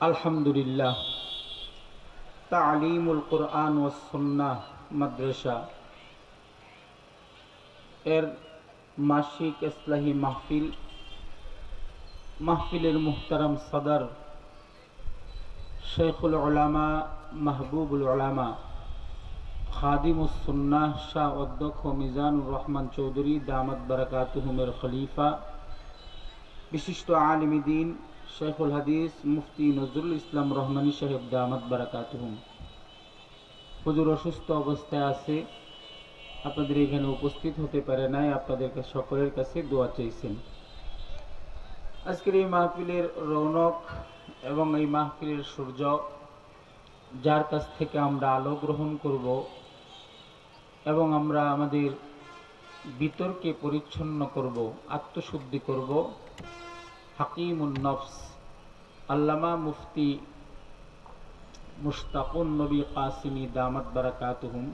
আলহামদুলিল্লাহ। তালিমুল কোরআন ও সুন্নাহ মাদ্রাসা। এর মাসিক ইসলাহি মাহফিল, মাহফিলের মুহতারাম সদর শেখুল ওলামা মাহবুবুল ওলামা খাদিমুসন্নাহ শাহ অধ্যক্ষ মিজানুর রহমান চৌধুরী, দামাত বারাকাতুহুমের খলিফা, বিশিষ্ট আলিমিদিন শেখুল হাদিস মুফতি নজরুল ইসলাম রহমানী সাহেব দামাত বারাকাতুহুম হুজুর অসুস্থ অবস্থায় আছে। আপনাদের এখানে উপস্থিত হতে পারে নাই আপনাদের সকলের কাছে দোয়া চাইছেন। আজকের এই মাহফিলের রৌনক এবং এই মাহফিলের সূর্য, যার কাছ থেকে আমরা আলো গ্রহণ করব এবং আমরা আমাদের বিতর্কে পরিচ্ছন্ন করব, আত্মশুদ্ধি করব হাকিমুন নফস। আল্লামা মুফতি মুশতাকুন নবী কাসিমি দামাত বারাকাতুহুম।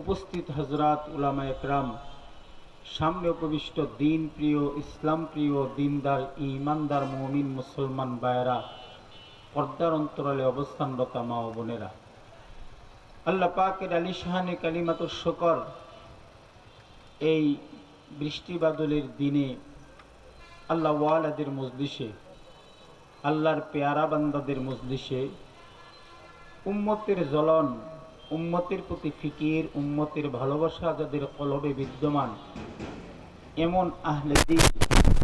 উপস্থিত হজরত উলামা একরাম, সামনে উপবিষ্ট দিন প্রিয়, ইসলাম প্রিয়, দিনদার ইমানদার মমিন মুসলমান বায়রা পর্দার অন্তরালে অবস্থানরত মা ও বোনেরা। আল্লাহ পাকের আলী শাহানে কালিমাতুর শকর, এই বৃষ্টি বাদলের দিনে আল্লাহ ওয়ালাদের মজলিসে, আল্লাহর পেয়ারা বান্দাদের মজলিসে, উম্মতের জ্বলন, উম্মতের প্রতি ফিকির, উম্মতের ভালোবাসা যাদের কলবে বিদ্যমান, এমন আহলে দিন,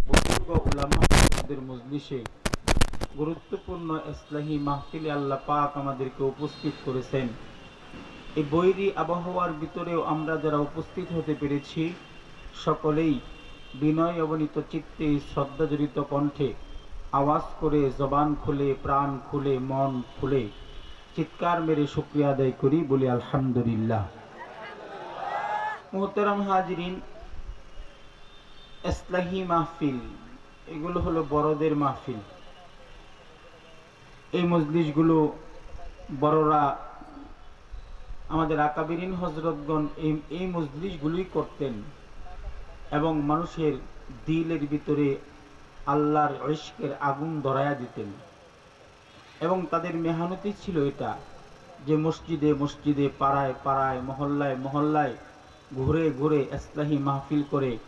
বুজুর্গ মজলিসে গুরুত্বপূর্ণ ইসলাহী মাহফিলে আল্লাহ পাক আমাদেরকে উপস্থিত করেছেন। এই বৈরী আবহাওয়ার ভিতরেও আমরা যারা উপস্থিত হতে পেরেছি, সকলেই বিনয় অবনীত চিত্তে শ্রদ্ধাজড়িত কণ্ঠে আওয়াজ করে জবান খুলে, প্রাণ খুলে, মন খুলে চিৎকার মেরে শুক্রিয়া আদায় করি বলি, আলহামদুলিল্লাহ। মোহতারাম হাজরিন ইসলাহি মাহফিল, এগুলো হলো বড়দের মাহফিল। এই মজলিসগুলো বড়রা, আমাদের আকাবিরিন হজরতগণ এই এই মজলিসগুলোই করতেন। এবং মানুষের দিলের ভিতরে আল্লাহর ঐশকের আগুন ধরায়া দিতেন। এবং তাদের মেহানতি ছিল এটা যে মসজিদে মসজিদে পাড়ায় পাড়ায়, মহল্লায় মহল্লায় ঘুরে ঘুরে ইসলাহি মাহফিল করে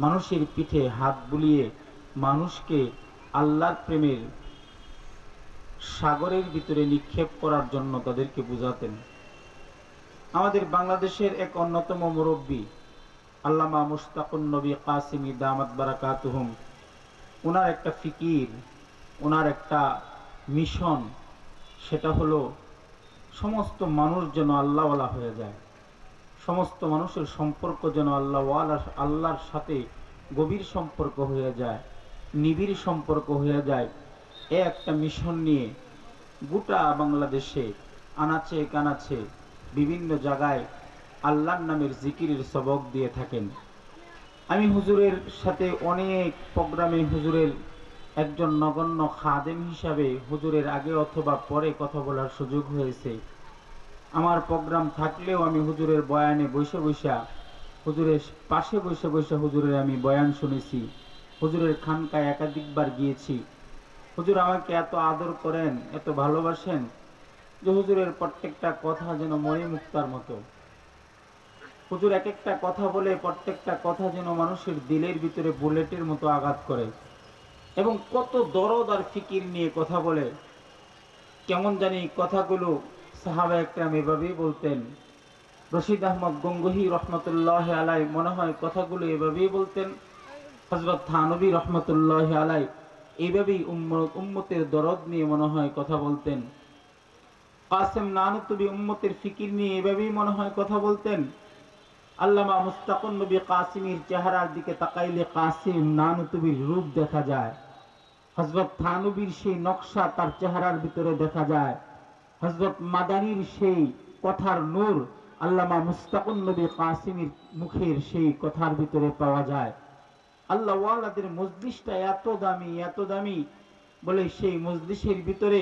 মানুষের পিঠে হাত বুলিয়ে মানুষকে আল্লাহর প্রেমের সাগরের ভিতরে নিক্ষেপ করার জন্য তাদেরকে বুঝাতেন। আমাদের বাংলাদেশের এক অন্যতম মুরব্বী আল্লামা মুস্তাকুন নবী কাসিমি দামাত বারাকাতুহুম। ওনার একটা ফিকির ওনার একটা মিশন, সেটা হলো সমস্ত মানুষ যেন আল্লাহওয়ালা হয়ে যায়। সমস্ত মানুষের সম্পর্ক যেন আল্লাহওয়ালা, আল্লাহর সাথে গভীর সম্পর্ক হয়ে যায়, নিবিড় সম্পর্ক হয়ে যায়। এ একটা মিশন নিয়ে গোটা বাংলাদেশে আনাচে কানাচে বিভিন্ন জায়গায় আল্লাহর নামের জিকিরের সবক দিয়ে থাকেন। আমি হুজুরের সাথে অনেক প্রোগ্রামে হুজুরের একজন নগণ্য খাদেম হিসাবে হুজুরের আগে অথবা পরে কথা বলার সুযোগ হয়েছে। আমার প্রোগ্রাম থাকলেও আমি হুজুরের বয়ানে বসে বসা, হুজুরের পাশে বসে বসে হুজুরের আমি বয়ান শুনেছি। হুজুরের খানকায় একাধিকবার গিয়েছি। হুজুর আমাকে এত আদর করেন, এত ভালোবাসেন যে হুজুরের প্রত্যেকটা কথা যেন মণিমুক্তার মতো। হুজুর এক একটা কথা বলে প্রত্যেকটা কথা যেন মানুষের দিলের ভিতরে বুলেটের মতো আঘাত করে। এবং কত দরদ আর ফিকির নিয়ে কথা বলে। কেমন জানি কথাগুলো সাহাবা একরাম এভাবেই বলতেন। রশিদ আহমদ গঙ্গহি রহমতুল্লাহ আলাই, মনে হয় কথাগুলো এভাবেই বলতেন। হজরত থানবী রহমতুল্লাহ আলাই এইভাবেই উম্মতের দরদ নিয়ে মনে হয় কথা বলতেন। কাসেম নানুতুবি উম্মতের ফিকির নিয়ে এভাবেই মনে হয় কথা বলতেন। আল্লামা মুস্তাকুন নবী কাসিমের চেহারার দিকে তাকাইলে কাসিম নানুতুবির রূপ দেখা যায়। হজরত থানবীর সেই নকশা তার চেহারার ভিতরে দেখা যায়। হজরত মাদানির সেই কথার নূর আল্লামা মুস্তাকুন নবী কাসিমের মুখের সেই কথার ভিতরে পাওয়া যায়। আল্লাহ ওয়ালাদের মজলিসটা এত দামি এত দামি বলে সেই মজলিসের ভিতরে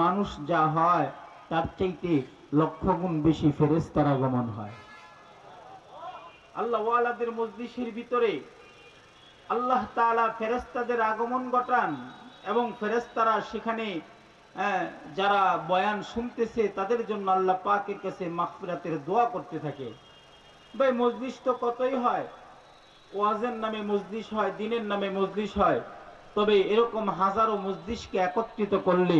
মানুষ যা হয় তার চাইতে লক্ষ গুণ বেশি ফেরেস্তার আগমন হয়। আল্লাহ ওয়ালাদের মজলিসের ভিতরে আল্লাহ তাআলা ফেরেশতাদের আগমন ঘটান এবং ফেরেশতারা সেখানে যারা বয়ান শুনতেছে তাদের জন্য আল্লাহ পাকের কাছে মাগফিরাতের দোয়া করতে থাকে। ভাই, মজলিস তো কতই হয়? ওয়াজের নামে মজলিস হয়, দিনের নামে মজলিস হয়। তবে এরকম হাজারো মজলিসকে একত্রিত করলে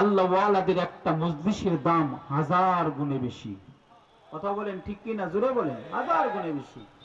আল্লাহ ওয়ালাদের একটা মজলিসের দাম হাজার গুণে বেশি। কথা বলেন ঠিক কিনা? জোরে বলেন। হাজার গুণে বেশি।